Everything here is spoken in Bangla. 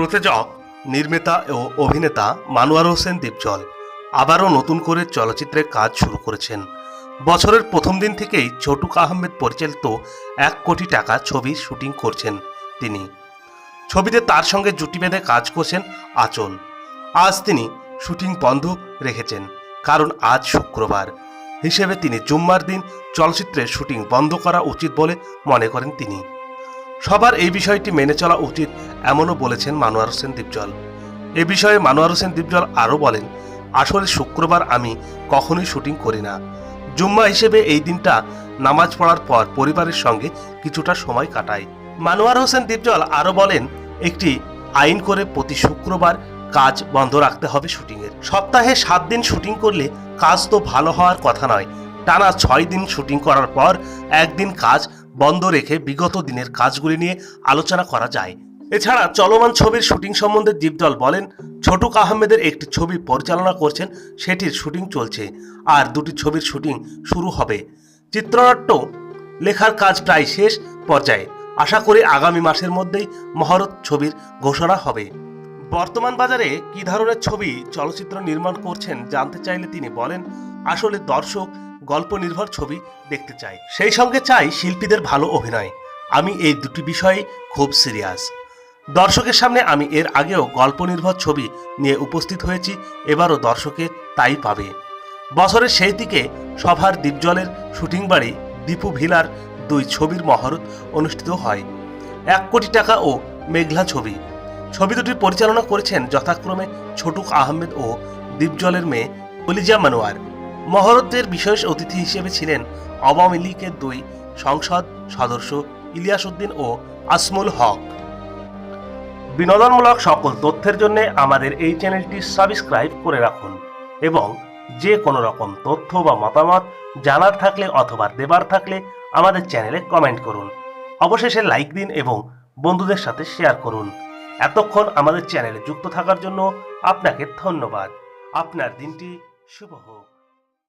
প্রযোজক, নির্মাতা ও অভিনেতা মানুয়ার হোসেন দীপজল আবারও নতুন করে চলচ্চিত্রে কাজ শুরু করেছেন। বছরের প্রথম দিন থেকেই ছোটুক আহমেদ পরিচালিত এক কোটি টাকা ছবির শুটিং করছেন তিনি। ছবিতে তার সঙ্গে জুটি বেঁধে কাজ করছেন আচল। আজ তিনি শুটিং বন্ধ রেখেছেন, কারণ আজ শুক্রবার। হিসেবে তিনি জুম্মার দিন চলচ্চিত্রের শুটিং বন্ধ করা উচিত বলে মনে করেন তিনি। সবার এই বিষয়টি মেনে চলা উচিত এমনও বলেছেন মানুয়ার হোসেন দীপজল। এ বিষয়ে মানুয়ার হোসেন দীপজল আরও বলেন, আসলে শুক্রবার আমি কখনোই শুটিং করি না। জুম্মা হিসেবে এই দিনটা নামাজ পড়ার পর পরিবারের সঙ্গে কিছুটা সময় কাটাই। মানোয়ার হোসেন দীপজল আরও বলেন, একটি আইন করে প্রতি শুক্রবার কাজ বন্ধ রাখতে হবে শুটিংয়ের। সপ্তাহে সাত দিন শুটিং করলে কাজ তো ভালো হওয়ার কথা নয়। টানা ছয় দিন শুটিং করার পর একদিন কাজ বন্ধ রেখে বিগত দিনের কাজগুলি নিয়ে আলোচনা করা যায়। এছাড়া চলমান ছবির শুটিং সম্বন্ধে দীপদল বলেন, ছোটুক আহমেদের একটি ছবি পরিচালনা করছেন, সেটির শুটিং চলছে আর দুটি ছবির শুটিং শুরু হবে। চিত্রনাট্য লেখার কাজ প্রায় শেষ পর্যায়ে। আশা করি আগামী মাসের মধ্যেই মহরত ছবির ঘোষণা হবে। বর্তমান বাজারে কি ধরনের ছবি চলচ্চিত্র নির্মাণ করছেন জানতে চাইলে তিনি বলেন, আসলে দর্শক গল্প নির্ভর ছবি দেখতে চাই। সেই সঙ্গে চাই শিল্পীদের ভালো অভিনয়। আমি এই দুটি বিষয়ে খুব সিরিয়াস। দর্শকের সামনে আমি এর আগেও গল্প নির্ভর ছবি নিয়ে উপস্থিত হয়েছি, এবারও দর্শকে তাই পাবে। বছরের সেই দিকে সভার দ্বীপজলের শুটিং বাড়ি দীপু ভিলার দুই ছবির মহরত অনুষ্ঠিত হয়। এক কোটি টাকা ও মেঘলা ছবি। ছবি দুটি পরিচালনা করেছেন যথাক্রমে ছোটুক আহমেদ ও দীপজলের মেয়ে অলিজা মানোয়ার। মহরতের বিশেষ অতিথি হিসেবে ছিলেন আওয়ামী লীগের দুই সংসদ সদস্য ইলিয়াস উদ্দিন ও আসমুল হক। বিনোদনমূলক সকল তথ্যের জন্য আমাদের এই চ্যানেলটি সাবস্ক্রাইব করে রাখুন এবং যে কোনো রকম তথ্য বা মতামত জানার থাকলে অথবা দেবার থাকলে আমাদের চ্যানেলে কমেন্ট করুন। অবশেষে লাইক দিন এবং বন্ধুদের সাথে শেয়ার করুন। এতক্ষণ আমাদের চ্যানেলে যুক্ত থাকার জন্য আপনাকে ধন্যবাদ। আপনার দিনটি শুভ হোক।